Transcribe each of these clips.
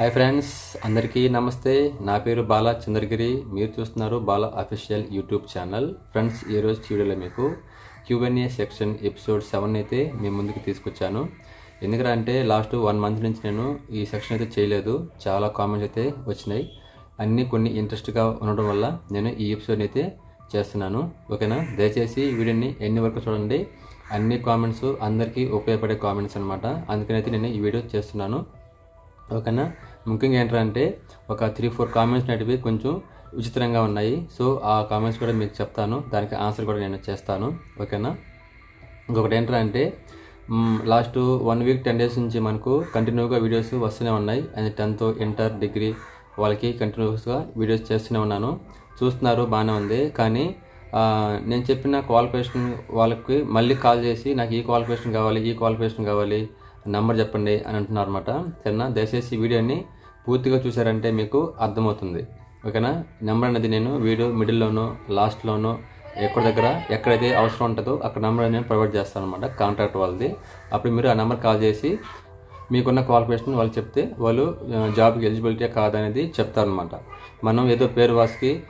Hi friends అందరికీ నమస్తే. నా పేరు బాలా చంద్రగిరి. మీరు చూస్తున్నారు Bala official YouTube channel friends ఈరోజు వీడియోలో మీకు క్యూఎన్ఏ సెక్షన్ ఎపిసోడ్ సెవెన్ అయితే మీ ముందుకు తీసుకొచ్చాను. ఎందుకంటే లాస్ట్ వన్ మంత్ నుంచి నేను ఈ సెక్షన్ అయితే చేయలేదు. చాలా కామెంట్స్ అయితే వచ్చినాయి. అన్నీ కొన్ని ఇంట్రెస్ట్గా ఉండడం వల్ల నేను ఈ ఎపిసోడ్ అయితే చేస్తున్నాను. ఓకేనా? దయచేసి వీడియోని ఎన్ని వరకు చూడండి. అన్ని కామెంట్స్ అందరికీ ఉపయోగపడే కామెంట్స్ అనమాట అందుకనైతే నేను ఈ వీడియో చేస్తున్నాను. ఓకేనా? ముఖ్యంగా ఏంటంటే ఒక త్రీ ఫోర్ కామెంట్స్ అనేటివి కొంచెం విచిత్రంగా ఉన్నాయి. సో ఆ కామెంట్స్ కూడా మీకు చెప్తాను. దానికి ఆన్సర్ కూడా నేను చేస్తాను. ఓకేనా? ఇంకొకటి ఏంటంటే last one week ten days నుంచి మనకు కంటిన్యూగా వీడియోస్ వస్తూనే ఉన్నాయి. అండ్ టెన్త్ ఇంటర్ డిగ్రీ వాళ్ళకి కంటిన్యూస్గా వీడియోస్ చేస్తూనే ఉన్నాను. చూస్తున్నారు బాగానే ఉంది. కానీ నేను చెప్పిన క్వాలిఫికేషన్ వాళ్ళకి మళ్ళీ కాల్ చేసి నాకు ఈ క్వాలిఫికేషన్ కావాలి ఈ క్వాలిఫికేషన్ కావాలి నంబర్ చెప్పండి అని అంటున్నారు అనమాట సరేనా? దయచేసి వీడియోని పూర్తిగా చూసారంటే మీకు అర్థమవుతుంది. ఓకేనా? నెంబర్ అనేది నేను వీడియో మిడిల్లోనో లాస్ట్లోనో ఎక్కడ దగ్గర ఎక్కడైతే అవసరం ఉంటుందో అక్కడ నెంబర్ నేను ప్రొవైడ్ చేస్తాను అనమాట కాంట్రాక్ట్ వాళ్ళది. అప్పుడు మీరు ఆ నెంబర్ కాల్ చేసి మీకున్న క్వాలిఫికేషన్ వాళ్ళు చెప్తే వాళ్ళు జాబ్కి ఎలిజిబిలిటీ కాదనేది చెప్తారనమాట మనం ఏదో పేరు వాస్కి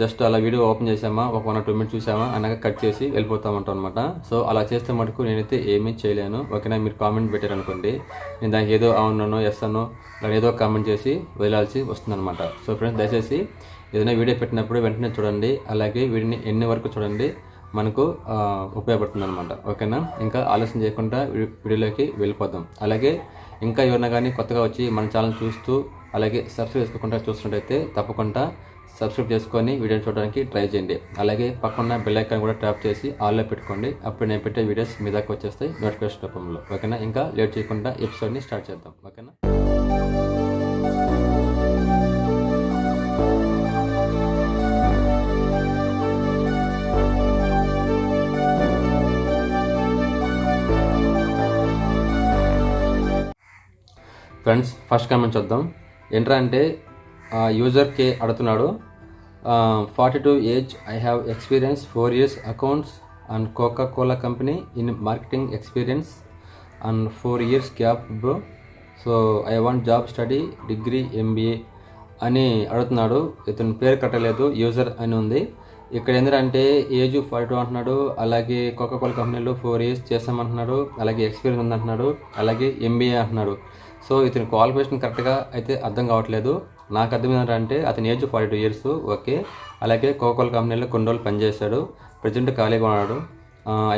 జస్ట్ అలా వీడియో ఓపెన్ చేసామా ఒక వన్ టూ మినిట్స్ చూసామా అనగా కట్ చేసి వెళ్ళిపోతామంటాం అనమాట సో అలా చేస్తే మటుకు నేనైతే ఏమీ చేయలేను. ఓకేనా? మీరు కామెంట్ పెట్టారనుకోండి. నేను దానికి ఏదో అవునో ఎస్ అనో లేదా ఏదో కామెంట్ చేసి వెళ్ళాల్సి వస్తుందన్నమాట సో ఫ్రెండ్స్ దయచేసి ఏదైనా వీడియో పెట్టినప్పుడు వెంటనే చూడండి. అలాగే వీడిని ఎన్ని వరకు చూడండి. మనకు ఉపయోగపడుతుంది అనమాట ఓకేనా? ఇంకా ఆలస్యం చేయకుండా వీడియోలోకి వెళ్ళిపోదాం. అలాగే ఇంకా ఎవరైనా కానీ కొత్తగా వచ్చి మన ఛానల్ చూస్తూ అలాగే సబ్స్క్రైబ్ చేసుకోకుండా చూస్తున్నట్టయితే తప్పకుండా సబ్స్క్రైబ్ చేసుకొని వీడియోని చూడడానికి ట్రై చేయండి. అలాగే పక్కన బెల్ ఐకాన్ కూడా ట్యాప్ చేసి ఆల్లో పెట్టుకోండి. అప్పుడు నేను పెట్టే వీడియోస్ మీ దాకా వచ్చేస్తాయి నోటిఫికేషన్ రూపంలో. ఓకేనా? ఇంకా లేట్ చేయకుండా ఎపిసోడ్ని స్టార్ట్ చేద్దాం. ఓకేనా? ఫ్రెండ్స్ ఫస్ట్ కామెంట్ చూద్దాం. ఏంట్రా అంటే యూజర్ కే అడుగుతున్నాడు. Forty two age I have experience four years accounts and Coca Cola company in marketing experience and four years gap bro so I want job study degree MBA అని అడుగుతున్నాడు. ఇతని పేరు కట్టలేదు యూజర్ అని ఉంది. ఇక్కడ ఏంటంటే ఏజ్ ఫార్టీ టూ అంటున్నాడు. అలాగే కోకా కోలా కంపెనీలో ఫోర్ ఇయర్స్ చేస్తామంటున్నాడు. అలాగే ఎక్స్పీరియన్స్ ఉందంటున్నాడు. అలాగే ఎంబీఏ అంటున్నాడు. సో ఇతని క్వాలిఫికేషన్ కరెక్ట్గా అయితే అర్థం కావట్లేదు. నాకు అర్థం ఏంటంటే అతని age forty two years okay అలాగే కోకోల్ కంపెనీలో కొన్ని రోజులు పనిచేశాడు. ప్రజెంట్ ఖాళీగా ఉన్నాడు.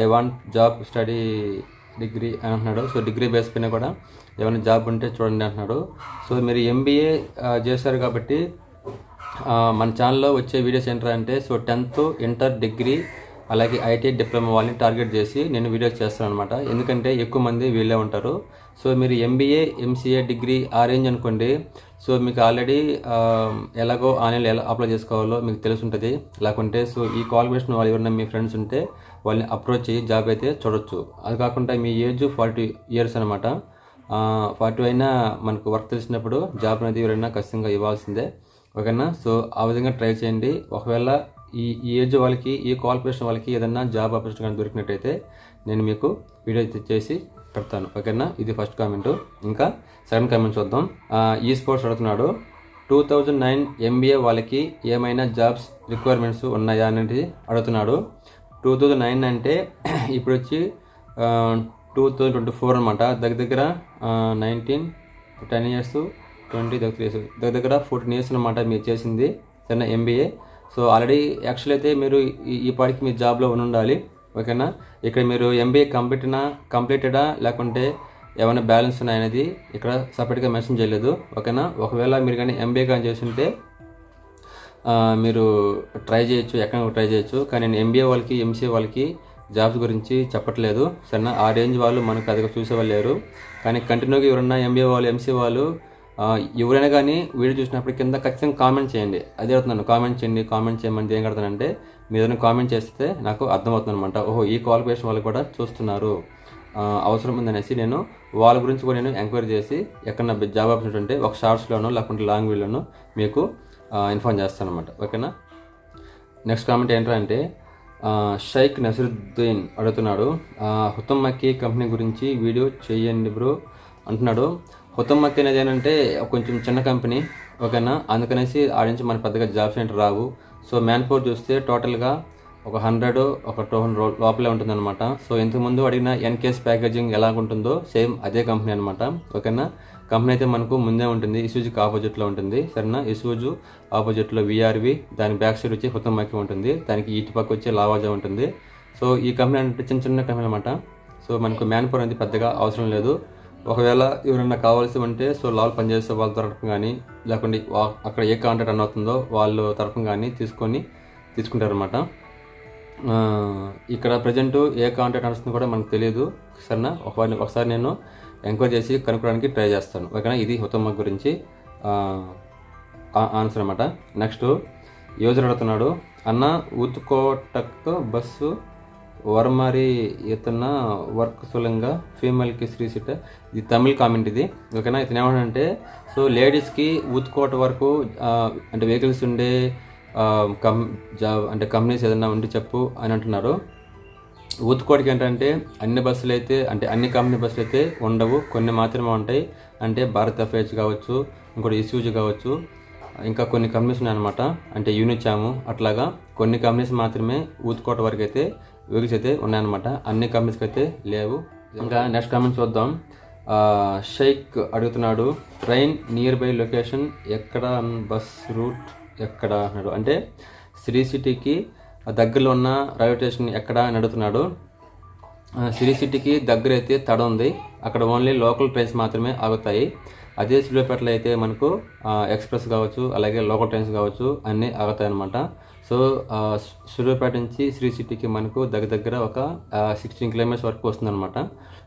I want job study degree అని అంటున్నాడు. సో డిగ్రీ బేస్ పైన కూడా ఏమైనా జాబ్ ఉంటే చూడండి అంటున్నాడు. సో మీరు ఎంబీఏ చేశారు కాబట్టి మన ఛానల్లో వచ్చే వీడియోస్ ఏంటంటే సో టెన్త్ ఇంటర్ డిగ్రీ అలాగే ఐటీ డిప్లొమా వాళ్ళని టార్గెట్ చేసి నేను వీడియోస్ చేస్తాను అనమాట ఎందుకంటే ఎక్కువ మంది వీళ్ళే ఉంటారు. సో మీరు ఎంబీఏ ఎంసీఏ డిగ్రీ ఆ రేంజ్ అనుకోండి. సో మీకు ఆల్రెడీ ఎలాగో ఆన్లైన్లో ఎలా అప్లై చేసుకోవాలో మీకు తెలిసి ఉంటుంది లేకుంటే సో ఈ క్వాలిఫికేషన్ వాళ్ళు ఎవరైనా మీ ఫ్రెండ్స్ ఉంటే వాళ్ళని అప్రోచ్ అయ్యి జాబ్ అయితే చూడొచ్చు. అది కాకుండా మీ ఏజ్ ఫార్టీ ఇయర్స్ అనమాట ఫార్టీ అయినా మనకు వర్క్ తెలిసినప్పుడు జాబ్ అనేది ఎవరైనా ఖచ్చితంగా ఇవ్వాల్సిందే. ఓకేనా? సో ఆ విధంగా ట్రై చేయండి. ఒకవేళ ఈ ఈ ఏజ్ వాళ్ళకి ఈ క్వాలిఫికేషన్ వాళ్ళకి ఏదైనా జాబ్ ఆపర్చునిటీ కానీ దొరికినట్టయితే నేను మీకు వీడియో అయితే చేసి పెడతాను. ఓకేనా? ఇది ఫస్ట్ కామెంట్ ఇంకా సెకండ్ కామెంట్ చూద్దాం. ఈ స్పోర్ట్స్ అడుగుతున్నాడు. టూ థౌజండ్ నైన్ ఎంబీఏ వాళ్ళకి ఏమైనా జాబ్స్ రిక్వైర్మెంట్స్ ఉన్నాయా అనేది అడుగుతున్నాడు. టూ థౌజండ్ నైన్ అంటే ఇప్పుడు వచ్చి టూ థౌజండ్ ట్వంటీ ఫోర్ అనమాట దగ్గర దగ్గర నైన్టీన్ టెన్ ఇయర్స్ ట్వంటీ దగ్గర ఇయర్స్ దగ్గర దగ్గర ఫోర్టీన్ ఇయర్స్ అనమాట మీరు చేసింది. చిన్న ఎంబీఏ సో ఆల్రెడీ యాక్చువల్ అయితే మీరు ఈ- ఈ పాటికి మీ జాబ్లో ఉండాలి. ఓకేనా? ఇక్కడ మీరు ఎంబీఏ కంప్లీట్నా కంప్లీటెడా లేకుంటే ఏమైనా బ్యాలెన్స్ ఉన్నాయనేది ఇక్కడ సపరేట్గా మెన్షన్ చేయలేదు ఓకేనా? ఒకవేళ మీరు కానీ ఎంబీఏ కానీ చేస్తుంటే మీరు ట్రై చేయొచ్చు ఎక్కడ ట్రై చేయొచ్చు కానీ నేను ఎంబీఏ వాళ్ళకి ఎంసీఏ వాళ్ళకి జాబ్స్ గురించి చెప్పట్లేదు సరేనా? ఆ రేంజ్ వాళ్ళు మనకు అదిగా చూసేవాళ్ళు లేరు కానీ కంటిన్యూగా ఎవరన్నా ఎంబీఏ వాళ్ళు ఎంసీఏ వాళ్ళు ఎవరైనా కానీ వీడియో చూసినప్పుడు కింద ఖచ్చితంగా కామెంట్ చేయండి. అదే అవుతున్నాను కామెంట్ చేయండి కామెంట్ చేయమని ఏం కడతానంటే మీరు ఏదైనా కామెంట్ చేస్తే నాకు అర్థమవుతుంది అనమాట ఓహో ఈ క్వాలిఫికేషన్ వాళ్ళు కూడా చూస్తున్నారు. అవసరం ఉందనేసి నేను వాళ్ళ గురించి కూడా నేను ఎంక్వైరీ చేసి ఎక్కడన్నా జాబ్ ఆప్షన్ ఉంటే ఒక షార్ట్స్లోనో లేకుంటే లాంగ్ వీడియోలోనో మీకు ఇన్ఫార్మ్ చేస్తాను అనమాట ఓకేనా? నెక్స్ట్ కామెంట్ ఏంటంటే షైక్ నసరుద్దీన్ అడుగుతున్నాడు. హుతం మక్కీ కంపెనీ గురించి వీడియో చేయండి బ్రో అంటున్నాడు. హుతమ్మక్ అనేది ఏంటంటే కొంచెం చిన్న కంపెనీ ఓకేనా? అందుకనేసి ఆడించి మనకి మన పెద్దగా జాబ్స్ ఏంటి రావు. సో మ్యాన్ పవర్ చూస్తే టోటల్గా ఒక హండ్రెడ్ ఒక టూ హండ్రెడ్ లోపలే ఉంటుందన్నమాట. సో ఇంతకుముందు అడిగిన ఎన్కేఎస్ ప్యాకేజింగ్ ఎలా ఉంటుందో సేమ్ అదే కంపెనీ అనమాట ఓకేనా? కంపెనీ అయితే మనకు ముందే ఉంటుంది. ఇసూజుకి ఆపోజిట్లో ఉంటుంది. సరేనా? ఇసూజు ఆపోజిట్లో విఆర్వి దాని బ్యాక్ సైడ్ వచ్చి హుతమ్మకి ఉంటుంది. దానికి ఇటు పక్క వచ్చి లావాజా ఉంటుంది. సో ఈ కంపెనీ అంటే చిన్న చిన్న కంపెనీ అనమాట సో మనకు మ్యాన్ పవర్ అనేది పెద్దగా అవసరం లేదు. ఒకవేళ ఎవరైనా కావాల్సి ఉంటే సో లాల్ పనిచేసే వాళ్ళ తరఫున కానీ లేకుంటే వా- అక్కడ ఏ కాంటాక్ట్ రన్ అవుతుందో వాళ్ళ తరఫున కానీ తీసుకొని తీసుకుంటారనమాట ఇక్కడ ప్రజెంట్ ఏ కాంటాక్ట్ నడుస్తుందో కూడా మనకు తెలియదు సరేనా? ఒకసారి ఒకసారి నేను ఎంక్వైరీ చేసి కనుక్కోవడానికి ట్రై చేస్తాను. ఓకేనా? ఇది హుతమ్మ గురించి ఆన్సర్ అనమాట నెక్స్ట్ యూజర్ అడుగుతున్నాడు. అన్న ఉత్కోటక్ బస్సు వరమారి ఇతన వర్క్ సులంగా ఫీమేల్కి శ్రీ సిట్ ఇది తమిళ్ కామెంట్ ఇది. ఓకేనా? ఇతను ఏమంటే సో లేడీస్కి ఊతుకోట వరకు అంటే వెహికల్స్ ఉండే కం జాబ్ అంటే కంపెనీస్ ఏదైనా ఉండి చెప్పు అని అంటున్నారు. ఊతుకోడికి ఏంటంటే అన్ని బస్సులు అయితే అంటే అన్ని కంపెనీ బస్సులు అయితే ఉండవు. కొన్ని మాత్రమే ఉంటాయి. అంటే భారత్ ఎఫ్ఐహెచ్ కావచ్చు ఇంకోటి ఇస్యూజ్ కావచ్చు. ఇంకా కొన్ని కంపెనీస్ ఉన్నాయన్నమాట. అంటే యూనిచాము అట్లాగా. కొన్ని కంపెనీస్ మాత్రమే ఊతుకోట వరకు అయితే వెహికల్స్ అయితే ఉన్నాయన్నమాట. అన్ని కంపెనీస్కి అయితే లేవు. ఇంకా నెక్స్ట్ కామెంట్స్ చూద్దాం. షేక్ షైక్ అడుగుతున్నాడు ట్రైన్ నియర్ బై లొకేషన్ ఎక్కడ? బస్ రూట్ ఎక్కడ? అన్నాడు అంటే శ్రీ సిటీకి దగ్గరలో ఉన్న రైల్వే స్టేషన్ ఎక్కడ అని అడుగుతున్నాడు. ఆ, సిరీ సిటీకి దగ్గర అయితే తడ ఉంది. అక్కడ ఓన్లీ లోకల్ ట్రైన్స్ మాత్రమే ఆగుతాయి. అదే సూర్యాపేటలో అయితే మనకు ఎక్స్ప్రెస్ కావచ్చు అలాగే లోకల్ ట్రైన్స్ కావచ్చు అన్నీ ఆగుతాయి అనమాట సో సూర్యాపేట నుంచి శ్రీ సిటీకి మనకు దగ్గర దగ్గర ఒక సిక్స్టీన్ కిలోమీటర్స్ వరకు వస్తుందన్నమాట.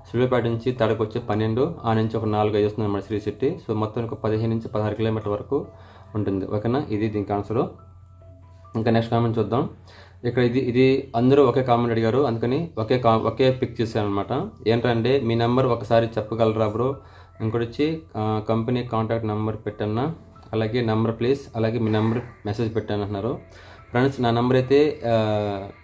సూర్యాపేట నుంచి తడకు వచ్చి పన్నెండు ఆ నుంచి ఒక నాలుగు ఐదు వస్తుంది అనమాట శ్రీ సిటీ. సో మొత్తం ఒక పదిహేను నుంచి పదహారు కిలోమీటర్ వరకు ఉంటుంది. ఓకేనా? ఇది దీనికి ఆన్సరు ఇంకా నెక్స్ట్ కామెంట్ చూద్దాం. ఇక్కడ ఇది ఇది అందరూ ఒకే కామెంట్ అడిగారు. అందుకని ఒకే కా ఒకే పిక్ చేశాను అనమాట ఏంటంటే మీ నెంబర్ ఒకసారి చెప్పగలరా బ్రో ఇంకోటి వచ్చి కంపెనీ కాంటాక్ట్ నెంబర్ పెట్టన్నా అలాగే నెంబర్ ప్లీజ్ అలాగే మీ నెంబర్ మెసేజ్ పెట్టాను అంటున్నారు ఫ్రెండ్స్ నా నెంబర్ అయితే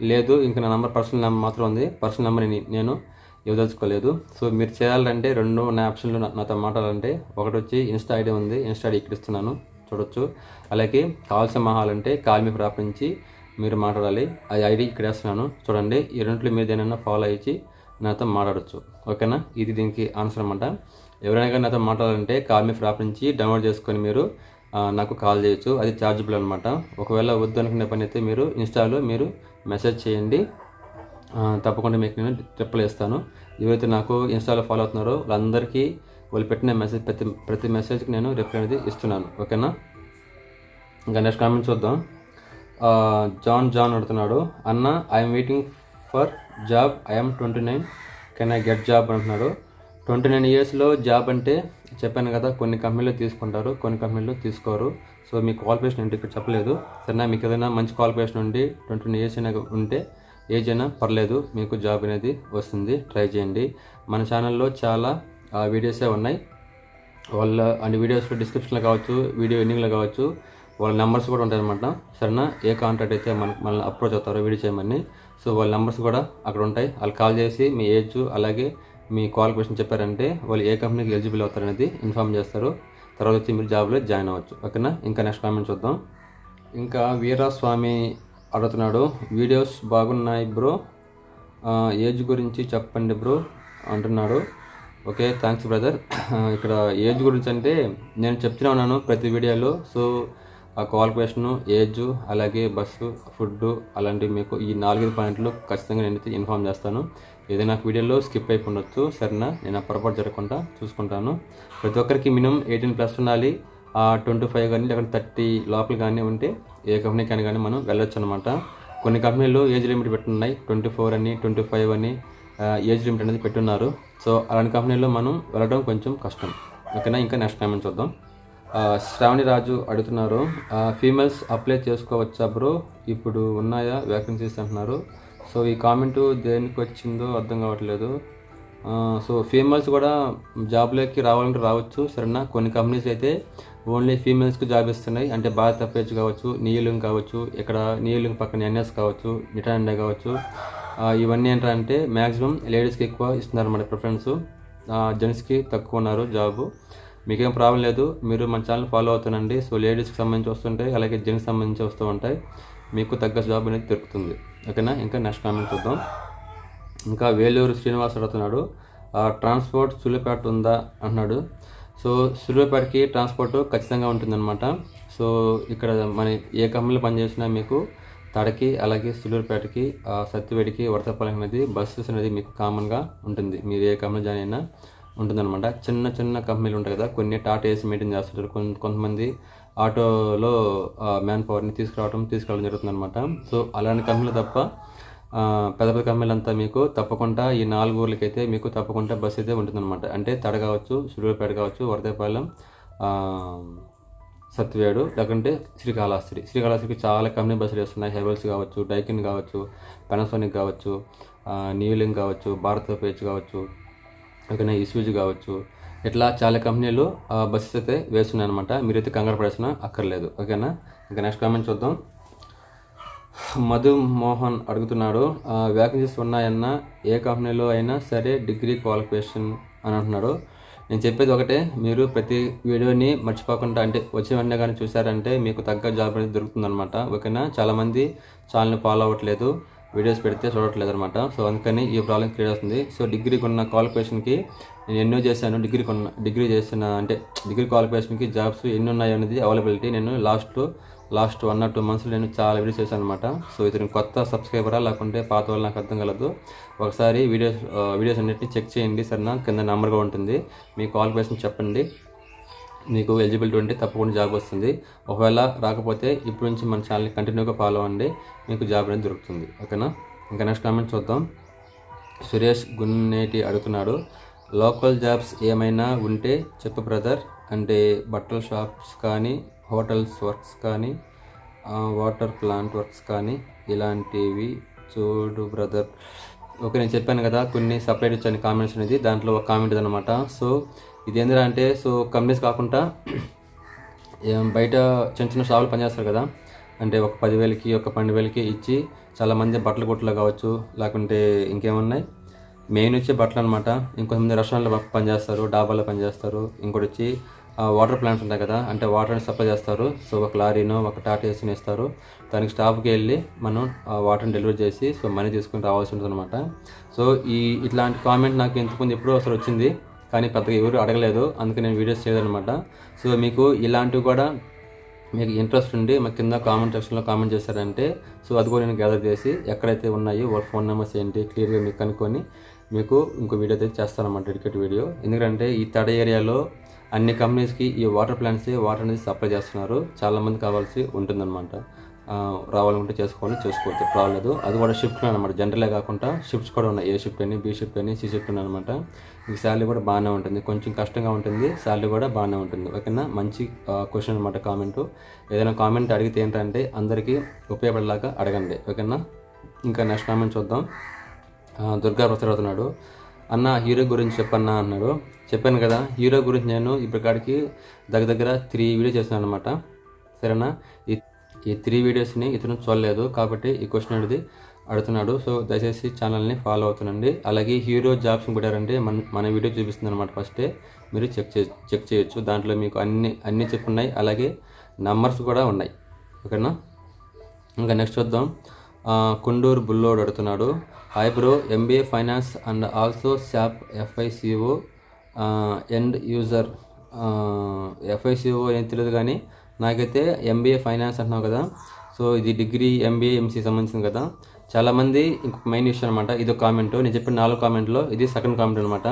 లేదు. ఇంకా నా నెంబర్ పర్సనల్ నెంబర్ మాత్రం ఉంది. పర్సనల్ నెంబర్ నేను ఇవ్వదలుచుకోలేదు. సో మీరు చేయాలంటే రెండు నా ఆప్షన్లు నా- నాతో మాట్లాడాలంటే ఒకటి వచ్చి ఇన్స్టా ఐడి ఉంది. ఇన్స్టా ఐడి ఇక్కడ ఇస్తున్నాను. చూడొచ్చు. అలాగే కావాల్సిన మహాలంటే కాల్ మీ ప్రాప్ నుంచి మీరు మాట్లాడాలి. ఆ ఐడి ఇక్కడ వేస్తున్నాను. చూడండి. ఈ రెంట్లో మీరు దేనైనా ఫాలో అయ్యి నాతో మాట్లాడచ్చు. ఓకేనా? ఇది దీనికి ఆన్సర్ అనమాట ఎవరైనా కానీ నాతో మాట్లాడాలంటే కాల్ మీ ఫ్రాప్ నుంచి డౌన్లోడ్ చేసుకొని మీరు నాకు కాల్ చేయొచ్చు. అది ఛార్జబుల్ అనమాట ఒకవేళ వద్దు అనుకునే పని అయితే మీరు ఇన్స్టాలో మీరు మెసేజ్ చేయండి. తప్పకుండా మీకు నేను రిప్లై ఇస్తాను. ఎవరైతే నాకు ఇన్స్టాలో ఫాలో అవుతున్నారో వాళ్ళందరికీ వాళ్ళు పెట్టిన మెసేజ్ ప్రతి ప్రతి మెసేజ్కి నేను రిప్లై అనేది ఇస్తున్నాను. ఓకేనా? ఇంకా నెక్స్ట్ కామెంట్ చూద్దాం. జాన్ జాన్ అడుగుతున్నాడు. అన్న I'm waiting for job. I'm twenty nine. Can I get job? అంటున్నాడు. ట్వంటీ నైన్ ఇయర్స్లో జాబ్ అంటే చెప్పాను కదా కొన్ని కంపెనీలు తీసుకుంటారు కొన్ని కంపెనీలు తీసుకోరు. సో మీ క్వాలిఫికేషన్ ఏంటి ఇక్కడ చెప్పలేదు. సరేనా? మీకు ఏదైనా మంచి క్వాలిఫికేషన్ ఉండి ట్వంటీ నైన్ ఇయర్స్ అయినా ఉంటే ఏజ్ అయినా పర్లేదు మీకు జాబ్ అనేది వస్తుంది. ట్రై చేయండి. మన ఛానల్లో చాలా ఆ, వీడియోసే ఉన్నాయి. వాళ్ళ అన్ని వీడియోస్ డిస్క్రిప్షన్లో కావచ్చు వీడియో ఎండింగ్లో కావచ్చు వాళ్ళ నెంబర్స్ కూడా ఉంటాయన్నమాట సరేనా? ఏ కాంటాక్ట్ అయితే మన మనల్ని అప్రోచ్ అవుతారో వీడియో చేయమని. సో వాళ్ళ నెంబర్స్ కూడా అక్కడ ఉంటాయి. వాళ్ళు కాల్ చేసి మీ ఏజ్ అలాగే మీ క్వాలిఫికేషన్ చెప్పారంటే వాళ్ళు ఏ కంపెనీకి ఎలిజిబుల్ అవుతారనేది ఇన్ఫామ్ చేస్తారు. తర్వాత వచ్చి మీరు జాబ్లో జాయిన్ అవ్వచ్చు. ఓకేనా? ఇంకా నెక్స్ట్ కామెంట్ చూద్దాం. ఇంకా వీరాస్వామి అడుగుతున్నాడు వీడియోస్ బాగున్నాయి బ్రో. ఏజ్ గురించి చెప్పండి బ్రో అంటున్నాడు. Okay thanks brother. ఇక్కడ ఏజ్ గురించి అంటే నేను చెప్తూనే ఉన్నాను ప్రతి వీడియోలో. సో ఆ క్వాలిఫికేషను ఏజ్ అలాగే బస్సు ఫుడ్ అలాంటివి మీకు ఈ నాలుగైదు పాయింట్లు ఖచ్చితంగా నేనైతే ఇన్ఫామ్ చేస్తాను. ఏదైనా వీడియోలో స్కిప్ అయిపోయి ఉండొచ్చు సరేనా? నేను పొరపాటు జరగకుండా చూసుకుంటాను. ప్రతి ఒక్కరికి మినిమం ఎయిటీన్ ప్లస్ ఉండాలి. ట్వంటీ ఫైవ్ కానీ లేకపోతే థర్టీ లోపల కానీ ఉంటే ఏ కంపెనీకి కానీ కానీ మనం వెళ్ళొచ్చు అనమాట కొన్ని కంపెనీలు ఏజ్ లిమిట్ పెట్టున్నాయి. ట్వంటీ ఫోర్ అని ట్వంటీ ఫైవ్ అని ఏజ్ లిమిట్ అనేది పెట్టున్నారు. సో అలాంటి కంపెనీలో మనం వెళ్ళడం కొంచెం కష్టం. ఓకేనా? ఇంకా నెక్స్ట్ కామెంట్ చూద్దాం. శ్రావణి రాజు అడుగుతున్నారు. ఫీమేల్స్ అప్లై చేసుకోవచ్చా బ్రో? ఇప్పుడు ఉన్నాయా? వ్యాకెన్సీస్ అంటున్నారు. సో ఈ కామెంటు దేనికి వచ్చిందో అర్థం కావట్లేదు. సో ఫీమేల్స్ కూడా జాబ్లోకి రావాలంటే రావచ్చు సరేనా? కొన్ని కంపెనీస్ అయితే ఓన్లీ ఫీమేల్స్కి జాబ్ ఇస్తున్నాయి. అంటే భారత్ అఫేజ్ కావచ్చు నీలింగ్ కావచ్చు ఇక్కడ నీలింగ్ పక్కన ఎన్ఎస్ కావచ్చు నిటాండా కావచ్చు. ఇవన్నీ ఏంటంటే మ్యాక్సిమం లేడీస్కి ఎక్కువ ఇస్తున్నారు మన ప్రిఫరెన్స్ జెంట్స్కి తక్కువ ఉన్నారు జాబు మీకేం ప్రాబ్లం లేదు. మీరు మన ఛానల్ ఫాలో అవుతానండి సో లేడీస్కి సంబంధించి వస్తుంటాయి. అలాగే జెంట్స్ సంబంధించి వస్తూ ఉంటాయి. మీకు తగ్గ జాబ్ అనేది దొరుకుతుంది. ఓకేనా? ఇంకా నెక్స్ట్ కామెంట్ చూద్దాం. ఇంకా వేలూరు శ్రీనివాస్ అడుగుతున్నాడు ఆ, ట్రాన్స్పోర్ట్ సులువుపేట ఉందా? అంటున్నాడు. సో సులువుపేటకి ట్రాన్స్పోర్ట్ ఖచ్చితంగా ఉంటుందన్నమాట. సో ఇక్కడ మన ఏ కంపెనీలో పనిచేసినా మీకు తడకి అలాగే సులూరుపేటకి ఆ, సత్తివేడికి వడతపాలెం అనేది బస్సెస్ అనేది మీకు కామన్గా ఉంటుంది. మీరు ఏ కంపెనీ జాయిన్ అయినా. ఉంటుందన్నమాట. చిన్న చిన్న కంపెనీలు ఉంటాయి కదా కొన్ని టాటా ఏసీ మెయింటైన్ చేస్తుంటారు. కొంత కొంతమంది ఆటోలో మ్యాన్ పవర్ని తీసుకురావడం తీసుకురావడం జరుగుతుందన్నమాట. సో అలాంటి కంపెనీలు తప్ప పెద్ద పెద్ద కంపెనీలు అంతా మీకు తప్పకుండా ఈ నాలుగు ఊర్లకైతే మీకు తప్పకుండా బస్ అయితే ఉంటుందన్నమాట. అంటే తడ కావచ్చు సూర్యాపేట కావచ్చు వరదపాలెం సత్వేడు లేకుంటే శ్రీకాళహస్తి. శ్రీకాళహస్తికి చాలా కంపెనీ బస్సులు వేస్తున్నాయి. హెవెల్స్ కావచ్చు డైకిన్ కావచ్చు పెనాసోనిక్ కావచ్చు న్యూలింగ్ కావచ్చు భారత్ పేజ్ కావచ్చు ఓకేనా ఇస్యూజ్ కావచ్చు. ఇట్లా చాలా కంపెనీలు బస్సెస్ అయితే వేస్తున్నాయి అనమాట మీరైతే కంగారు పడాల్సిన అక్కర్లేదు. ఓకేనా? ఇంకా నెక్స్ట్ కామెంట్ చూద్దాం. మధు మోహన్ అడుగుతున్నాడు వ్యాకెన్సీస్ ఉన్నాయన్న ఏ కంపెనీలో అయినా సరే డిగ్రీ క్వాలిఫికేషన్ అని అంటున్నాడు. నేను చెప్పేది ఒకటే మీరు ప్రతి వీడియోని మర్చిపోకుండా అంటే వచ్చే వెంటనే కానీ చూసారంటే మీకు తగ్గ జాబ్ అనేది దొరుకుతుందన్నమాట. ఓకేనా? చాలామంది ఛానల్ని ఫాలో అవ్వట్లేదు. వీడియోస్ పెడితే చూడట్లేదు అనమాట సో అందుకని ఈ ప్రాబ్లం క్రియేట్ అవుతుంది. సో డిగ్రీ ఉన్న క్వాలిఫికేషన్కి నేను ఎన్నో చేశాను. డిగ్రీ కొన్న డిగ్రీ చేసిన అంటే డిగ్రీ క్వాలిఫికేషన్కి జాబ్స్ ఎన్ని ఉన్నాయి అనేది అవైలబిలిటీ నేను last last one or two months నేను చాలా వీడియోస్ చేశాను అనమాట సో ఇతను కొత్త సబ్స్క్రైబరా లేకుంటే పాత వాళ్ళు నాకు అర్థం కలదు. ఒకసారి వీడియోస్ వీడియోస్ అన్నిటిని చెక్ చేయండి సరేనా? కింద నెంబర్గా ఉంటుంది. మీ క్వాలిఫికేషన్ చెప్పండి. మీకు ఎలిజిబిలిటీ ఉంటే తప్పకుండా జాబ్ వస్తుంది. ఒకవేళ రాకపోతే ఇప్పటి నుంచి మన ఛానల్ని కంటిన్యూగా ఫాలో అవ్వండి. మీకు జాబ్ అనేది దొరుకుతుంది. ఓకేనా ఇంకా నెక్స్ట్ కామెంట్ చూద్దాం. సురేష్ గున్నేటి అడుగుతున్నాడు లోకల్ జాబ్స్ ఏమైనా ఉంటే చెప్పు బ్రదర్ అంటే బట్టల షాప్స్ కానీ హోటల్స్ వర్క్స్ కానీ వాటర్ ప్లాంట్ వర్క్స్ కానీ ఇలాంటివి చూడు బ్రదర్ ఓకే నేను చెప్పాను కదా కొన్ని సపరేట్ ఇచ్చాను కామెంట్స్ అనేది. దాంట్లో ఒక కామెంట్ అనమాట సో ఇది ఏంటంటే అంటే సో కంపెనీస్ కాకుండా బయట చిన్న చిన్న షాపులు పనిచేస్తారు కదా. అంటే ఒక పదివేలకి ఒక పన్నెండు వేలకి ఇచ్చి చాలామంది బట్టల కొట్లు కావచ్చు లేకుంటే ఇంకేమున్నాయి. మెయిన్ వచ్చి బట్టలు అనమాట ఇంకొంతమంది రెస్టారెంట్లో పనిచేస్తారు డాబాలో పనిచేస్తారు. ఇంకోటి వచ్చి ఆ, వాటర్ ప్లాంట్స్ ఉంటాయి కదా అంటే వాటర్ని సప్లై చేస్తారు. సో ఒక లారీనో ఒక టాటా ఏసీని ఇస్తారు. దానికి స్టాఫ్కి వెళ్ళి మనం ఆ వాటర్ని డెలివరీ చేసి సో మనీ తీసుకుని రావాల్సి ఉంటుంది అనమాట సో ఈ ఇట్లాంటి కామెంట్ నాకు ఇంతకుముందు ఎప్పుడో అసలు వచ్చింది. కానీ పెద్దగా ఎవరు అడగలేదు. అందుకే నేను వీడియోస్ చేయదనమాట సో మీకు ఇలాంటివి కూడా మీకు ఇంట్రెస్ట్ ఉండి మా కింద కామెంట్ సెక్షన్లో కామెంట్ చేశారంటే సో అది కూడా నేను గ్యాదర్ చేసి ఎక్కడైతే ఉన్నాయో వాళ్ళ ఫోన్ నెంబర్స్ ఏంటి క్లియర్గా మీకు కనుక్కొని మీకు ఇంకో వీడియో అయితే చేస్తానమాట డెడికేట్ వీడియో. ఎందుకంటే ఈ తడ ఏరియాలో అన్ని కంపెనీస్కి ఈ వాటర్ ప్లాంట్స్ వాటర్ అనేది సప్లై చేస్తున్నారు. చాలామంది కావాల్సి ఉంటుందన్నమాట. రావాలనుకుంటే చేసుకోండి చేసుకోవచ్చు రాలేదు అది కూడా షిఫ్ట్లో అనమాట జనరలే కాకుండా షిఫ్ట్స్ కూడా ఉన్నాయి. ఏ షిఫ్ట్ అని బి షిఫ్ట్ అని సి షిఫ్ట్ అని అనమాట మీకు శాలరీ కూడా బాగానే ఉంటుంది. కొంచెం కష్టంగా ఉంటుంది. శాలరీ కూడా బాగానే ఉంటుంది. ఓకేనా? మంచి క్వశ్చన్ అనమాట కామెంట్ ఏదైనా కామెంట్ అడిగితే ఏంటంటే అందరికీ ఉపయోగపడేలాగా అడగండి. ఓకేనా? ఇంకా నెక్స్ట్ కామెంట్ చూద్దాం. దుర్గా ప్రసాద్ అవుతున్నాడు అన్న హీరో గురించి చెప్పన్నా అన్నాడు. చెప్పాను కదా హీరో గురించి నేను ఇప్పటికాడికి దగ్గర దగ్గర త్రీ వీడియో చేస్తున్నాను అనమాట సరేనా? ఈ ఈ త్రీ వీడియోస్ని ఇతను చూడలేదు కాబట్టి ఈ క్వశ్చన్ అనేది అడుగుతున్నాడు. సో దయచేసి ఛానల్ని ఫాలో అవుతుండండి. అలాగే హీరో జాబ్స్ పెట్టారంటే మన మన వీడియో చూపిస్తుంది అనమాట ఫస్టే మీరు చెక్ చే చెక్ చేయొచ్చు. దాంట్లో మీకు అన్ని అన్నీ చెప్పున్నాయి అలాగే నంబర్స్ కూడా ఉన్నాయి. ఓకేనా ఇంకా నెక్స్ట్ చూద్దాం. కుండూరు బుల్లోడు అడుగుతున్నాడు. Hi bro MBA finance and also SAP FICO end user FICO ఏం తెలియదు కానీ నాకైతే ఎంబీఏ ఫైనాన్స్ అంటున్నావు కదా. సో ఇది డిగ్రీ ఎంబీఏ ఎంసీ సంబంధించింది కదా. చాలామంది ఇంకొక మెయిన్ విషయం అనమాట ఇది ఒక కామెంట్ నేను చెప్పిన నాలుగు కామెంట్లో ఇది సెకండ్ కామెంట్ అనమాట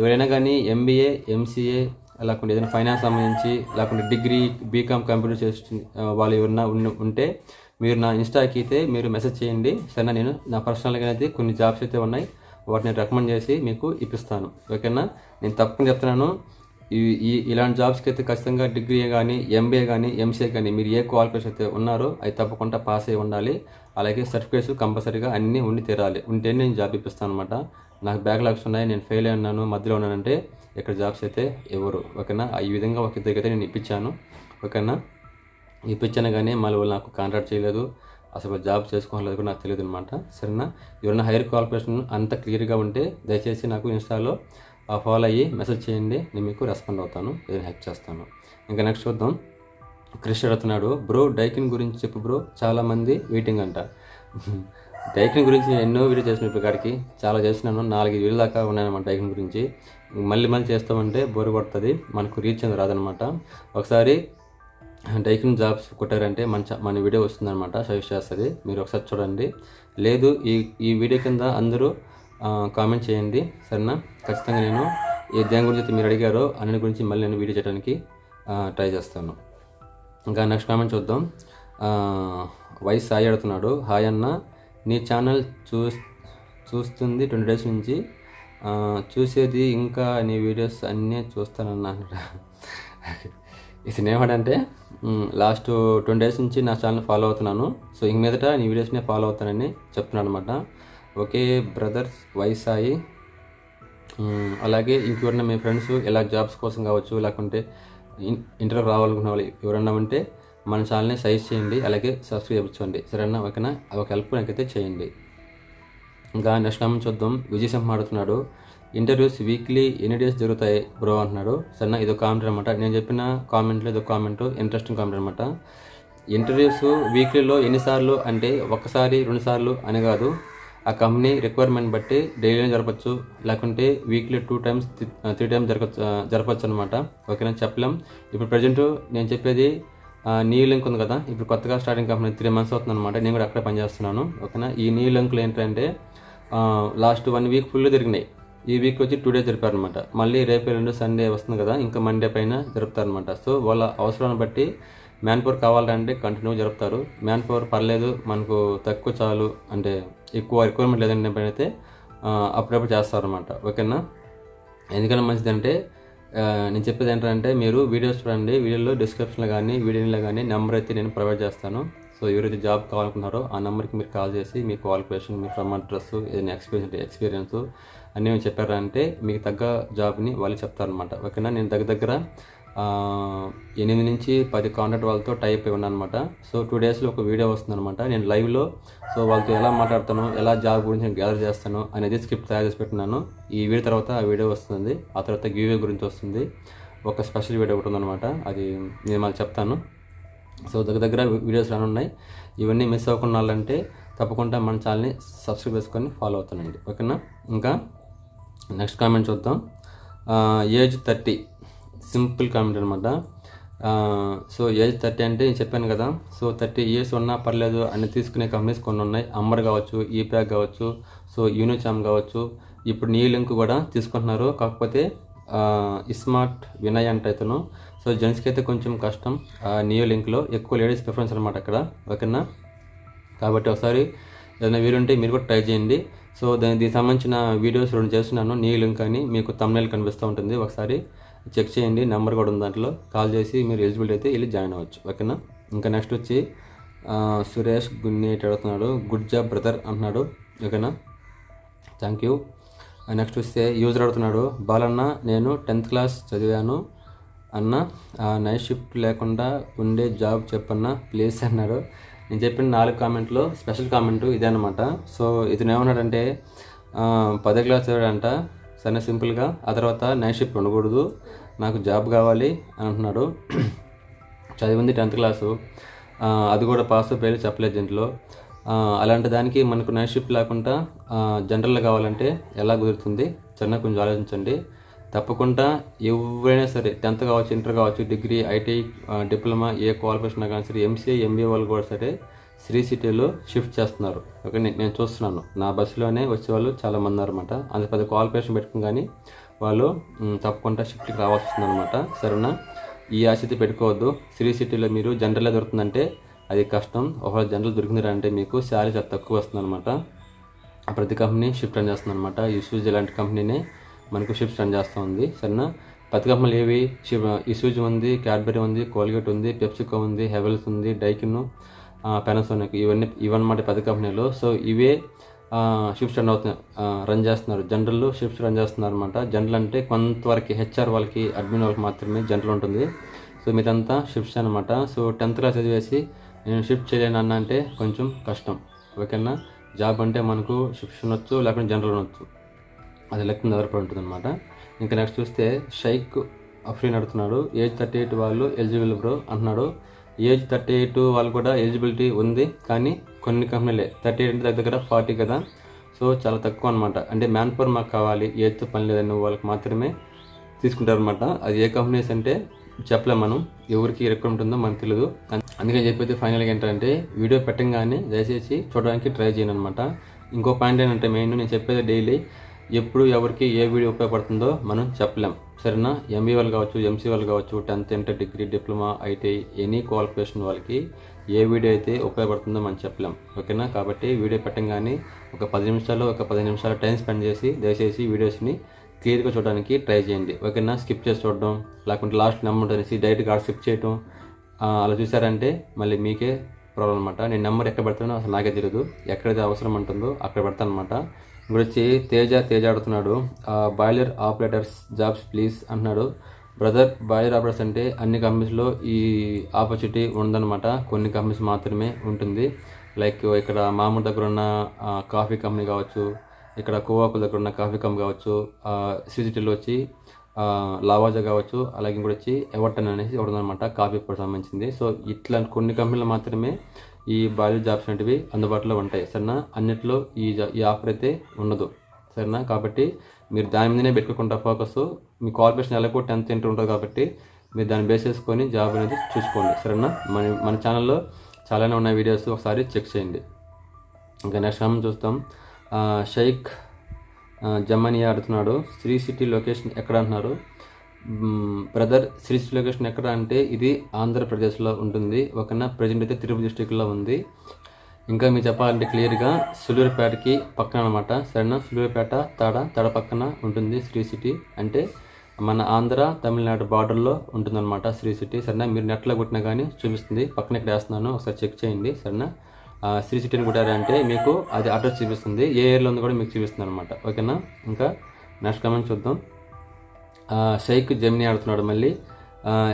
ఎవరైనా కానీ ఎంబీఏ ఎంసీఏ లేకుంటే ఏదైనా ఫైనాన్స్ సంబంధించి లేకుంటే డిగ్రీ బీకామ్ కంప్యూటర్ చేసి వాళ్ళు ఎవరన్నా ఉంటే మీరు నా ఇన్స్టాకి అయితే మీరు మెసేజ్ చేయండి. సరేనా? నేను నా పర్సనల్గా అయితే కొన్ని జాబ్స్ అయితే ఉన్నాయి. వాటిని రికమెండ్ చేసి మీకు ఇప్పిస్తాను. ఓకేనా? నేను తప్పకుండా చెప్తున్నాను. ఈ ఇలాంటి జాబ్స్కి అయితే ఖచ్చితంగా డిగ్రీ కానీ ఎంబీఏ కానీ ఎంసీఏ కానీ మీరు ఏ క్వాలిఫికేషన్ అయితే ఉన్నారో అది తప్పకుండా పాస్ అయి ఉండాలి. అలాగే సర్టిఫికేట్స్ కంపల్సరీగా అన్నీ ఉండి తీరాలి. ఉంటేనే నేను జాబ్ ఇప్పిస్తాను అనమాట నాకు బ్యాక్లాగ్స్ ఉన్నాయి నేను ఫెయిల్ అయి ఉన్నాను మధ్యలో ఉన్నానంటే ఇక్కడ జాబ్స్ అయితే ఎవరు? ఓకేనా? ఈ విధంగా ఒక ఇద్దరికి అయితే నేను ఇప్పించాను. ఓకేనా? ఇప్పించాను కానీ మళ్ళీ వాళ్ళు నాకు కాంట్రాక్ట్ చేయలేదు. అసలు జాబ్ చేసుకోలేదు కూడా నాకు తెలియదు అనమాట సరేనా? ఎవరైనా హైయర్ క్వాలిఫికేషన్ అంత క్లియర్గా ఉంటే దయచేసి నాకు ఇన్స్టాలో ఫాలో అయ్యి మెసేజ్ చేయండి. నేను మీకు రెస్పాండ్ అవుతాను. నేను హెల్ప్ చేస్తాను. ఇంకా నెక్స్ట్ చూద్దాం. కృష్ణ అడుగుతున్నాడు బ్రో డైకిన్ గురించి చెప్పు బ్రో చాలామంది వెయిటింగ్ అంట. డైకిన్ గురించి నేను ఎన్నో వీడియో చేసిన ఇప్పటికాడికి చాలా చేసినాను. నాలుగు వీడియో దాకా ఉన్నాయన్నమాట డైకిన్ గురించి. మళ్ళీ మళ్ళీ చేస్తామంటే బోరు కొడుతుంది. మనకు రీచ్ అనేది రాదనమాట ఒకసారి డైకిన్ జాబ్స్ కొట్టారంటే మన మన వీడియో వస్తుందన్నమాట. సజెస్ట్ చేస్తుంది. మీరు ఒకసారి చూడండి. లేదు ఈ ఈ వీడియో కింద అందరూ కామెంట్ చేయండి. సరేనా? ఖచ్చితంగా నేను ఏ దేని గురించి అయితే మీరు అడిగారో అన్ని గురించి మళ్ళీ నేను వీడియో చేయడానికి ట్రై చేస్తాను. ఇంకా నెక్స్ట్ కామెంట్ చూద్దాం. వైస్ సాయి అడుగుతున్నాడు. హాయ్ అన్న నీ ఛానల్ చూ చూస్తుంది ట్వంటీ డేస్ నుంచి. చూసేది ఇంకా నీ వీడియోస్ అన్నీ చూస్తానన్నా. ఇది ఏమంటే లాస్ట్ ట్వంటీ డేస్ నుంచి నా ఛానల్ ఫాలో అవుతున్నాను. సో ఇంక మీదట నీ వీడియోస్నే ఫాలో అవుతానని చెప్తున్నాను అనమాట ఒకే బ్రదర్స్ వై సాయి అలాగే ఇంకెవరన్నా మీ ఫ్రెండ్స్ ఇలా జాబ్స్ కోసం కావచ్చు లేకుంటే ఇన్- ఇంటర్వ్యూ రావాలనుకున్న వాళ్ళు ఎవరన్నా ఉంటే మన ఛానల్ని సజెస్ట్ చేయండి అలాగే సబ్స్క్రైబ్ చేయండి. సరేనా? ఓకేనా? ఒక హెల్ప్ నాకైతే చేయండి. ఇంకా నెక్స్ట్ కామెంట్ చూద్దాం. విజయ్ ఆడుతున్నాడు ఇంటర్వ్యూస్ వీక్లీ ఎన్ని డేస్ జరుగుతాయి బ్రో? అంటున్నాడు. సరేనా? ఇది కామెంట్ అనమాట నేను చెప్పిన కామెంట్లో ఇది కామెంట్ ఇంట్రెస్టింగ్ కామెంట్ అనమాట ఇంటర్వ్యూస్ వీక్లీలో ఎన్నిసార్లు అంటే ఒక్కసారి రెండుసార్లు అని కాదు. ఆ కంపెనీ రిక్వైర్మెంట్ బట్టి డైలీ జరపచ్చు. లేకుంటే weekly two times three times జరగచ్చు జరపచ్చు అనమాట ఓకేనా? చెప్పలేం. ఇప్పుడు ప్రజెంట్ నేను చెప్పేది నీ లింక్ ఉంది కదా? ఇప్పుడు కొత్తగా స్టార్టింగ్ కంపెనీ త్రీ మంత్స్ అవుతుంది అనమాట నేను కూడా అక్కడే పనిచేస్తున్నాను. ఓకేనా? ఈ నీ లింక్లు ఏంటంటే లాస్ట్ వన్ వీక్ ఫుల్ తిరిగినాయి ఈ వీక్ వచ్చి టూ డేస్ జరిపారనమాట మళ్ళీ రేపు రెండు సండే వస్తుంది కదా? ఇంకా మండే పైన జరుపుతారనమాట సో వాళ్ళ అవసరాన్ని బట్టి మ్యాన్ పవర్ కావాలంటే కంటిన్యూ జరుపుతారు. మ్యాన్ పవర్ పర్లేదు మనకు తక్కువ చాలు. అంటే ఎక్కువ రిక్వైర్మెంట్ లేదంటే అయితే ఆ, అప్పుడప్పుడు చేస్తారనమాట ఓకేనా? ఎందుకన్నా మంచిదంటే నేను చెప్పేది ఏంటంటే మీరు వీడియోస్ చూడండి వీడియోలో డిస్క్రిప్షన్లో కానీ వీడియోలో కానీ నెంబర్ అయితే నేను ప్రొవైడ్ చేస్తాను. సో ఎవరైతే జాబ్ కావాలనుకున్నారో ఆ నెంబర్కి మీరు కాల్ చేసి మీ క్వాలిఫికేషన్ మీ ఫ్రమ్ అడ్రస్ ఏదైనా ఎక్స్పీరియన్స్ ఎక్స్పీరియన్స్ అన్నీ ఏమైనా చెప్పారంటే మీకు తగ్గ జాబ్ని వాళ్ళు చెప్తారనమాట ఓకేనా? నేను దగ్గర దగ్గర ఎనిమిది నుంచి పది కాంటాక్ట్ వాళ్ళతో టైప్ అయి ఉన్నాను అనమాట సో టూ డేస్లో ఒక వీడియో వస్తుంది అనమాట నేను లైవ్లో సో వాళ్ళతో ఎలా మాట్లాడతాను ఎలా జాబ్ గురించి నేను గ్యాదర్ చేస్తాను అనేది స్క్రిప్ట్ తయారు చేసి పెట్టినాను ఈ వీడియో తర్వాత ఆ వీడియో వస్తుంది. ఆ తర్వాత గివ్వే గురించి వస్తుంది. ఒక స్పెషల్ వీడియో ఒకటి ఉందన్నమాట. అది నేను మళ్ళీ చెప్తాను. సో దగ్గర దగ్గర వీడియోస్ రానున్నాయి ఇవన్నీ మిస్ అవ్వకుండా అంటే తప్పకుండా మన ఛానల్ని సబ్స్క్రైబ్ చేసుకొని ఫాలో అవుతానండి. ఓకేనా? ఇంకా నెక్స్ట్ కామెంట్ చూద్దాం. ఏజ్ థర్టీ సింపుల్ కామెంట్ అనమాట సో ఏజ్ థర్టీ అంటే నేను చెప్పాను కదా సో థర్టీ ఇయర్స్ ఉన్నా పర్లేదు అని తీసుకునే కంపెనీస్ కొన్ని ఉన్నాయి. అమ్మర్ కావచ్చు ఈప్యాక్ కావచ్చు సో యూనిచామ్ కావచ్చు. ఇప్పుడు నీ లింక్ కూడా తీసుకుంటున్నారు. కాకపోతే ఇస్మార్ట్ వినయ్ అంటే ఇతను. సో జెంట్స్కి అయితే కొంచెం కష్టం. నియో లింక్లో ఎక్కువ లేడీస్ ప్రిఫరెన్స్ అనమాట అక్కడ. ఓకేనా? కాబట్టి ఒకసారి ఏదైనా వీలుంటే మీరు కూడా ట్రై చేయండి. సో దాని దీనికి సంబంధించిన వీడియోస్ రెండు చేస్తున్నాను. నీ లింక్ అని మీకు తమ్నేల్ కనిపిస్తూ ఉంటుంది. ఒకసారి చెక్ చేయండి నెంబర్ కూడా ఉంది దాంట్లో. కాల్ చేసి మీరు ఎలిజిబిలిటీ అయితే వెళ్ళి జాయిన్ అవ్వచ్చు ఓకేనా? ఇంకా నెక్స్ట్ వచ్చి సురేష్ గున్నేటి అడుగుతున్నాడు? గుడ్ జాబ్ బ్రదర్ అంటున్నాడు ఓకేనా? థ్యాంక్ యూ నెక్స్ట్ వస్తే యూజర్ అడుగుతున్నాడు బాలన్న నేను టెన్త్ క్లాస్ చదివాను అన్న ఆ నైట్ షిఫ్ట్ లేకుండా ఉండే జాబ్ చెప్పన్న ప్లీజ్ అన్నాడు. నేను చెప్పిన నాలుగు కామెంట్లో స్పెషల్ కామెంట్ ఇదే అనమాట సో ఇతను ఏమన్నాడంటే పదో క్లాస్ చదివాడంట సరే సింపుల్గా ఆ తర్వాత నైట్ షిఫ్ట్ ఉండకూడదు నాకు జాబ్ కావాలి అని అంటున్నాడు. చదివింది టెన్త్ క్లాసు. అది కూడా పాస్ పేరు చెప్పలేదు దీంట్లో అలాంటి దానికి మనకు నైట్ షిఫ్ట్ లేకుండా జనరల్ కావాలంటే ఎలా కుదురుతుంది? చిన్న కొంచెం ఆలోచించండి. తప్పకుండా ఎవరైనా సరే టెన్త్ కావచ్చు ఇంటర్ కావచ్చు డిగ్రీ ఐటీ డిప్లొమా ఏ క్వాలిఫికేషన్ కానీ సరే ఎంసీఏ ఎంబీఏ వాళ్ళు కూడా సరే శ్రీ సిటీలో షిఫ్ట్ చేస్తున్నారు. ఓకే నేను చూస్తున్నాను. నా బస్సులోనే వచ్చేవాళ్ళు చాలామంది అనమాట అంత పెద్ద క్వాలిఫికేషన్ పెట్టుకుని కానీ వాళ్ళు తప్పకుండా షిఫ్ట్కి రావాల్సి వస్తుంది అనమాట సరేనా? ఈ ఆశతి పెట్టుకోవద్దు. సిరీ సిటీలో మీరు జనరల్గా దొరుకుతుందంటే అది కష్టం. ఒకవేళ జనరల్ దొరికిందంటే మీకు శాలరీ చాలా తక్కువ వస్తుంది అనమాట ప్రతి కంపెనీ షిఫ్ట్ రన్ చేస్తుంది అనమాట ఇసూజ్ ఇలాంటి కంపెనీనే మనకు షిఫ్ట్ రన్ చేస్తూ ఉంది. సరేనా? ప్రతి కంపెనీలు ఏవి? ఇసూజ్ ఉంది క్యాడ్బరీ ఉంది కోల్గేట్ ఉంది పెప్సికో ఉంది హెవెల్స్ ఉంది డైకిన్ పెనసోనిక్ ఇవన్నీ ఇవన్నమాట పెద్ద కంపెనీలు సో ఇవే షిఫ్ట్స్ రన్ అవుతున్నాయి రన్ చేస్తున్నారు. జనరల్ షిఫ్ట్స్ రన్ చేస్తున్నారు అనమాట జనరల్ అంటే కొంతవరకు హెచ్ఆర్ వాళ్ళకి అడ్మిన్ వాళ్ళకి మాత్రమే జనరల్ ఉంటుంది. సో మీదంతా షిఫ్ట్స్ అనమాట సో టెన్త్ క్లాస్ చదివేసి నేను షిఫ్ట్ చేయలేను అన్న అంటే కొంచెం కష్టం. ఓకేనా? జాబ్ అంటే మనకు షిఫ్ట్స్ ఉండొచ్చు లేకుంటే జనరల్ ఉండొచ్చు. అది లెక్క ఆధారపడి ఉంటుంది అనమాట ఇంకా నెక్స్ట్ చూస్తే షైక్ అఫ్రీన్ అడుగుతున్నాడు. ఏజ్ థర్టీ ఎయిట్ వాళ్ళు ఎలిజిబుల్ బ్రో అంటున్నాడు. ఏజ్ థర్టీ ఎయిట్ వాళ్ళు కూడా ఎలిజిబిలిటీ ఉంది కానీ కొన్ని కంపెనీలే థర్టీ ఎయిట్ దగ్గర దగ్గర ఫార్టీ కదా. సో చాలా తక్కువ అనమాట అంటే మ్యాన్ పవర్ మాకు కావాలి ఏజ్తో పని లేదని వాళ్ళకి మాత్రమే తీసుకుంటారు అనమాట అది ఏ కంపెనీస్ అంటే చెప్పలేం మనం ఎవరికి రిక్వైర్మెంట్ ఉంటుందో మనకు తెలియదు అందుకని చెప్పేది ఫైనల్గా ఏంటంటే వీడియో పెట్టంగానే దయచేసి చూడడానికి ట్రై చేయను అనమాట ఇంకో పాయింట్ ఏంటంటే మెయిన్ నేను చెప్పేది డైలీ ఎప్పుడు ఎవరికి ఏ వీడియో ఉపయోగపడుతుందో మనం చెప్పలేం. సరేనా? ఎంబీ వాళ్ళు కావచ్చు ఎంసీ వాళ్ళు కావచ్చు tenth inter degree diploma ITI any qualification వాళ్ళకి ఏ వీడియో అయితే ఉపయోగపడుతుందో మనం చెప్పలేం. ఓకేనా? కాబట్టి వీడియో పెట్టంగానే ఒక పది నిమిషాలు ఒక పది నిమిషాలు టైం స్పెండ్ చేసి దయచేసి వీడియోస్ని క్లియర్గా చూడడానికి ట్రై చేయండి. ఓకేనా? స్కిప్ చేసి చూడడం లేకుంటే లాస్ట్ నెంబర్ అనేసి డైరెక్ట్గా స్కిప్ చేయడం అలా చూసారంటే మళ్ళీ మీకే ప్రాబ్లం అనమాట నేను నెంబర్ ఎక్కడ పెడతానో అసలు నాకే తెలియదు ఎక్కడైతే అవసరం ఉంటుందో అక్కడ పెడతాను అనమాట ఇప్పుడు వచ్చి తేజ తేజ ఆడుతున్నాడు. బాయిలర్ ఆపరేటర్స్ జాబ్స్ ప్లీజ్ అంటున్నాడు. బ్రదర్ బాయ్ ఆపరేటర్స్ అంటే అన్ని కంపెనీస్లో ఈ ఆపర్చునిటీ ఉండదన్నమాట. కొన్ని కంపెనీస్ మాత్రమే ఉంటుంది. లైక్ ఇక్కడ మామూలు దగ్గర ఉన్న కాఫీ కంపెనీ కావచ్చు ఇక్కడ కోవాకు దగ్గర ఉన్న కాఫీ కంపెనీ కావచ్చు సిజిటీలో వచ్చి లావాజా కావచ్చు అలాగే ఇంకోటి వచ్చి ఎవర్టన్ అనేసి ఒకటి అనమాట కాఫీ పొడి సంబంధించింది. సో ఇట్లా కొన్ని కంపెనీలు మాత్రమే ఈ బాయ్ జాబ్స్ అనేటివి అందుబాటులో ఉంటాయి. సరేనా? అన్నిట్లో ఈ ఈ ఆఫర్ అయితే ఉండదు. సరేనా? కాబట్టి మీరు దాని మీదనే పెట్టుకుంటా ఫోకస్ మీ కార్పొరేషన్ ఎలాగో టెన్త్ ఇంటర్ ఉంటుంది కాబట్టి మీరు దాన్ని బేస్ చేసుకొని జాబ్ అనేది చూసుకోండి. సరేనా? మన మన ఛానల్లో చాలానే ఉన్న వీడియోస్ ఒకసారి చెక్ చేయండి. ఇంకా నెక్స్ట్ మనం చూస్తాం. షైక్ ఆ, జమనియా ఆడుతున్నాడు. శ్రీ సిటీ లొకేషన్ ఎక్కడ అంటున్నారు? బ్రదర్ శ్రీ సిటీ లొకేషన్ ఎక్కడ అంటే ఇది ఆంధ్రప్రదేశ్లో ఉంటుంది. ఒకన ప్రజెంట్ అయితే తిరుపతి డిస్టిక్లో ఉంది. ఇంకా మీరు చెప్పాలంటే క్లియర్గా సులూరుపేటకి పక్కన అనమాట సరేనా? సులూరుపేట తడ తడ పక్కన ఉంటుంది శ్రీ సిటీ. అంటే మన ఆంధ్ర తమిళనాడు బార్డర్లో ఉంటుందన్నమాట శ్రీ సిటీ. సరేనా? మీరు నెట్లో కొట్టినా కానీ చూపిస్తుంది. పక్కన ఇక్కడ వేస్తున్నాను. ఒకసారి చెక్ చేయండి. సరేనా? శ్రీ సిటీని కొట్టారంటే మీకు అది అడ్రస్ చూపిస్తుంది. ఏ ఏరియాలో ఉందో కూడా మీకు చూపిస్తుంది అనమాట ఓకేనా? ఇంకా నెక్స్ట్ కమెంట్ చూద్దాం. షైక్ జమినీ ఆడుతున్నాడు మళ్ళీ.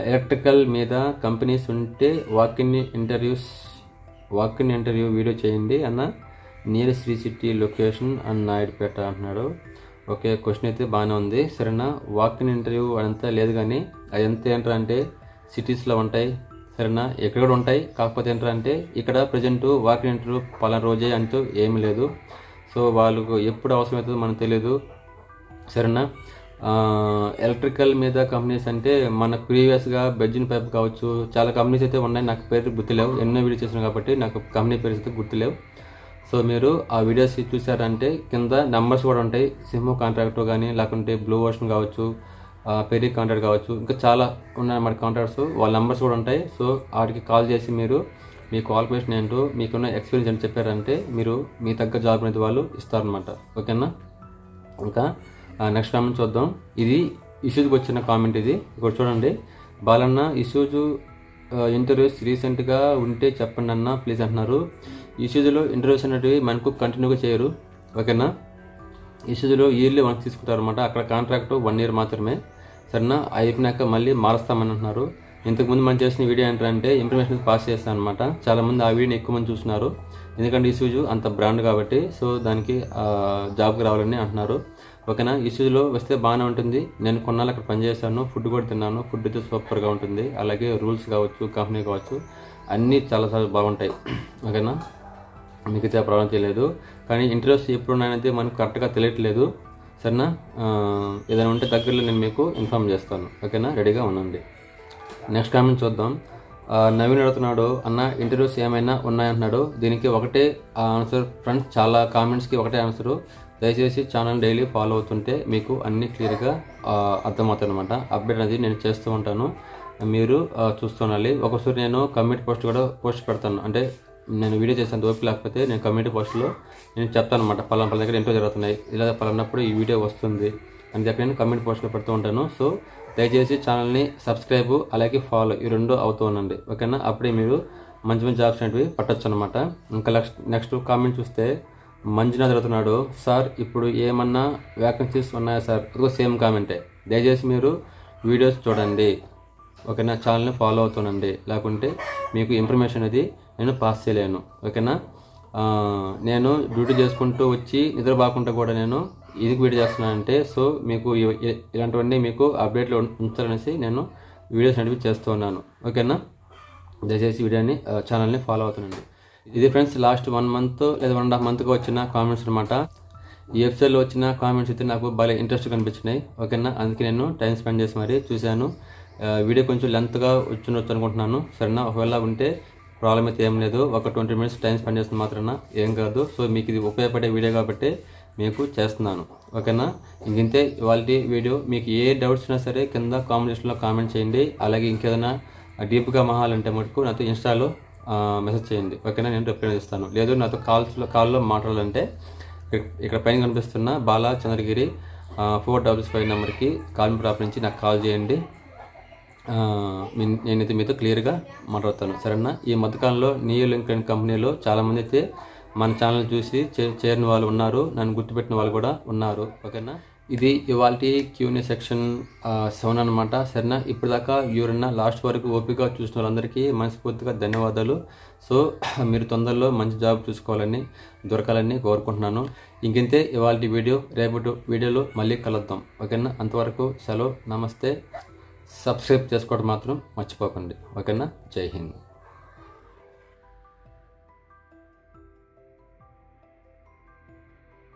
ఎలక్ట్రికల్ మీద కంపెనీస్ ఉంటే walk in interviews walk in interview video చేయండి అన్న. Near Sri city location and Naidupeta అంటున్నాడు. ఓకే క్వశ్చన్ అయితే బాగానే ఉంది. సరేనా? వాక్ ఇన్ ఇంటర్వ్యూ అదంతా లేదు కానీ అది ఎంత అంటే సిటీస్లో ఉంటాయి. సరేనా? ఎక్కడ కూడా ఉంటాయి. కాకపోతే ఏంటంటే ఇక్కడ ప్రజెంట్ వాక్ ఇన్ ఇంటర్వ్యూ పలానా రోజే అంటూ ఏమీ లేదు. సో వాళ్ళకు ఎప్పుడు అవసరమవుతుందో మనకు తెలియదు సరేనా? ఎలక్ట్రికల్ మీద కంపెనీస్ అంటే మనకు ప్రీవియస్గా బెడ్జిన్ పైప్ కావచ్చు చాలా కంపెనీస్ అయితే ఉన్నాయి నాకు పేరు గుర్తులేవు. ఎన్నో వీడియోస్ చేసినా కాబట్టి నాకు కంపెనీ పేరు అయితే గుర్తులేవు. సో మీరు ఆ వీడియోస్ చూసారంటే కింద నెంబర్స్ కూడా ఉంటాయి. సిమ్ కాంట్రాక్ట్ కానీ లేకుంటే బ్లూ ఓషన్ కావచ్చు ఆ, పెరీ కాంట్రాక్ట్ కావచ్చు ఇంకా చాలా ఉన్నాయి మన కాంట్రాక్ట్స్ వాళ్ళ నెంబర్స్ కూడా ఉంటాయి. సో వాటికి కాల్ చేసి మీరు మీ క్వాలిఫికేషన్ ఏంటో మీకున్న ఎక్స్పీరియన్స్ ఏంటో చెప్పారంటే మీరు మీ తగ్గ జాబ్ అనేది వాళ్ళు ఇస్తారనమాట ఓకేనా ఇంకా నెక్స్ట్ కామెంట్ చూద్దాం. ఇది ఇష్యూస్కి వచ్చిన కామెంట్ ఇది. ఇక్కడ చూడండి. బాలన్న ఇష్యూజ్ ఇంటర్వ్యూస్ రీసెంట్గా ఉంటే చెప్పండి అన్న ప్లీజ్ అంటున్నారు. ఇష్యూజ్లో ఇంటర్వ్యూస్ అనేటివి మనకు కంటిన్యూగా చేయరు. ఓకేనా ఇష్యూజ్లో ఇయర్లీ వన్స్ తీసుకుంటారు అనమాట అక్కడ కాంట్రాక్ట్ వన్ ఇయర్ మాత్రమే. సరేనా? అయిపోయినాక మళ్ళీ మారుస్తామని అంటున్నారు. ఇంతకుముందు మనం చేసిన వీడియో ఏంటంటే ఇన్ఫర్మేషన్ పాస్ చేస్తాను అనమాట చాలామంది ఆ వీడియోని ఎక్కువ మంది చూస్తున్నారు. ఎందుకంటే ఇష్యూజ్ అంత బ్రాండ్ కాబట్టి సో దానికి జాబ్కి రావాలని అంటున్నారు. ఓకేనా? ఇష్యూజ్లో వస్తే బాగానే ఉంటుంది. నేను కొన్నాళ్ళు అక్కడ పనిచేశాను ఫుడ్ కూడా తిన్నాను. ఫుడ్ అయితే సూపర్గా ఉంటుంది. అలాగే రూల్స్ కావచ్చు కంపెనీ కావచ్చు అన్నీ చాలా చాలా బాగుంటాయి. ఓకేనా? మిగతా ప్రాబ్లం తెలియదు. కానీ ఇంటర్వ్యూస్ ఎప్పుడు ఉన్నాయనేది మనకు కరెక్ట్గా తెలియట్లేదు. సరేనా? ఏదైనా ఉంటే దగ్గరలో నేను మీకు ఇన్ఫామ్ చేస్తాను. ఓకేనా? రెడీగా ఉండండి. నెక్స్ట్ కామెంట్ చూద్దాం. నవీన్ అడుగుతున్నాడు అన్న ఇంటర్వ్యూస్ ఏమైనా ఉన్నాయంటున్నాడు? దీనికి ఒకటే ఆన్సర్. ఫ్రెండ్స్ చాలా కామెంట్స్కి ఒకటే ఆన్సరు. దయచేసి ఛానల్ డైలీ ఫాలో అవుతుంటే మీకు అన్ని క్లియర్గా అర్థమవుతాయి అనమాట అప్డేట్ అనేది నేను చేస్తూ ఉంటాను. మీరు చూస్తుండాలి ఒకసారి నేను కమ్యూనిటీ పోస్ట్ కూడా పోస్ట్ పెడతాను. అంటే నేను వీడియో చేసిన ఓపిక లేకపోతే నేను కమ్యూనిటీ పోస్ట్లో నేను చెప్తాను అనమాట పలానా పలానా దగ్గర ఇంట్లో జరుగుతున్నాయి. ఇలా పలానప్పుడు ఈ వీడియో వస్తుంది అని చెప్పి నేను కమ్యూనిటీ పోస్ట్లో పెడుతూ ఉంటాను. సో దయచేసి ఛానల్ని సబ్స్క్రైబ్ అలాగే ఫాలో ఈ రెండు అవుతూ ఉండండి. ఓకేనా? అప్పుడే మీరు మంచి మంచి జాబ్స్ అనేవి పట్టొచ్చు అనమాట ఇంకా నెక్స్ట్ నెక్స్ట్ కామెంట్ చూస్తే మంజునాథ్ అడుగుతున్నాడు సార్ ఇప్పుడు ఏమన్నా వ్యాకెన్సీస్ ఉన్నాయా సార్? ఇదిగో సేమ్ కామెంటే. దయచేసి మీరు వీడియోస్ చూడండి. ఓకేనా? ఛానల్ని ఫాలో అవుతానండి లేకుంటే మీకు ఇన్ఫర్మేషన్ అనేది నేను పాస్ చేయలేను. ఓకేనా? నేను డ్యూటీ చేసుకుంటూ వచ్చి నిద్ర నిద్రపోకుండా కూడా నేను ఎందుకు వీడియో చేస్తున్నానంటే సో మీకు ఇలాంటివన్నీ మీకు అప్డేట్లో ఉంచాలనేసి నేను వీడియోస్ అనేవి చేస్తూ ఉన్నాను. ఓకేనా? దయచేసి వీడియోని ఛానల్ని ఫాలో అవుతుండండి. ఇది ఫ్రెండ్స్ లాస్ట్ వన్ మంత్ లేదా వన్ అండ్ హాఫ్ మంత్గా వచ్చిన కామెంట్స్ అనమాట ఈ ఎపిసోడ్లో వచ్చిన కామెంట్స్ అయితే నాకు బాగా ఇంట్రెస్ట్ కనిపించినాయి. ఓకేనా? అందుకే నేను టైం స్పెండ్ చేసి మరి చూశాను. వీడియో కొంచెం లెంత్గా వచ్చిండొచ్చు అనుకుంటున్నాను. సరేనా? ఒకవేళ ఉంటే ప్రాబ్లం అయితే ఏం లేదు. ఒక ట్వంటీ మినిట్స్ టైం స్పెండ్ చేసిన మాత్రాన ఏం కాదు. సో మీకు ఇది ఉపయోగపడే వీడియో కాబట్టి మీకు చేస్తున్నాను. ఓకేనా? ఇంకంతే ఇవాళ వీడియో. మీకు ఏ డౌట్స్ ఉన్నా సరే కింద కామెంట్స్లో కామెంట్ చేయండి. అలాగే ఇంకేదైనా డీప్గా మహాలంటే మటుకు నాతో ఇన్స్టాలో మెసేజ్ చేయండి. ఓకేనా? నేను రిప్లై ఇస్తాను లేదు నాతో కాల్స్లో కాల్లో మాట్లాడాలంటే ఇక్కడ పైన కనిపిస్తున్న Bala Chandragiri four doubles five నెంబర్కి కాల్ ప్రాప్ నుంచి నాకు కాల్ చేయండి. నేనైతే మీతో క్లియర్గా మాట్లాడతాను. సరేనా? ఈ మధ్యకాలంలో నియో లింక్ అండ్ కంపెనీలో చాలామంది అయితే మన ఛానల్ చూసి చే- చేరిన వాళ్ళు ఉన్నారు. నన్ను గుర్తుపెట్టిన వాళ్ళు కూడా ఉన్నారు. ఓకేనా? ఇది ఇవాళ క్యూని సెక్షన్ సెవెన్ అనమాట సరేనా? ఇప్పటిదాకా ఎవరన్నా లాస్ట్ వరకు ఓపిక చూసిన వాళ్ళందరికీ మనస్ఫూర్తిగా ధన్యవాదాలు. సో మీరు తొందరలో మంచి జాబ్ చూసుకోవాలని దొరకాలని కోరుకుంటున్నాను. ఇంకంతే ఇవాళ వీడియో రేపటి వీడియోలో మళ్ళీ కలుద్దాం. ఓకేనా? అంతవరకు సెలవు. నమస్తే. సబ్స్క్రైబ్ చేసుకోవడం మాత్రం మర్చిపోకండి. ఓకేనా? జై హింద్.